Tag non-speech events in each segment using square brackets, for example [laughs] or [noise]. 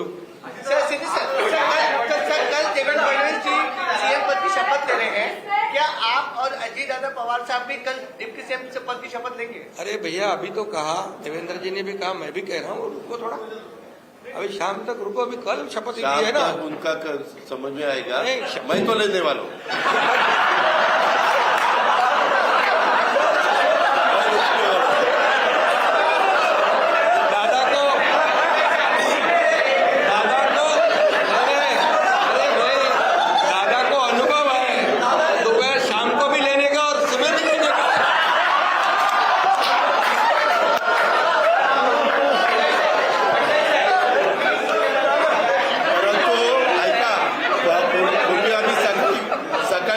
Sir सीधी sir sir कल कल sir कल देवेंद्र फडणवीस जी सीएम पद की शपथ ले रहे हैं क्या आप और अजीत दादा पवार साहब भी कल डिप्टी सीएम से पद की शपथ लेंगे अरे भैया अभी तो कहा देवेंद्र जी ने भी कहा मैं भी कह रहा हूँ रुको थोड़ा अभी शाम तक रुको अभी कल शपथ ली है ना उनका कर, समझ में आएगा मैं तो लेने वाला हूँ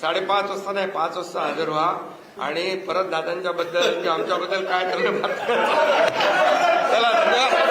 साडेपाच वाजता नाही पाच वाजता हजर व्हा. आणि परत दादांच्या बद्दल किंवा आमच्याबद्दल काय तुम्ही [laughs] चला धन्यवाद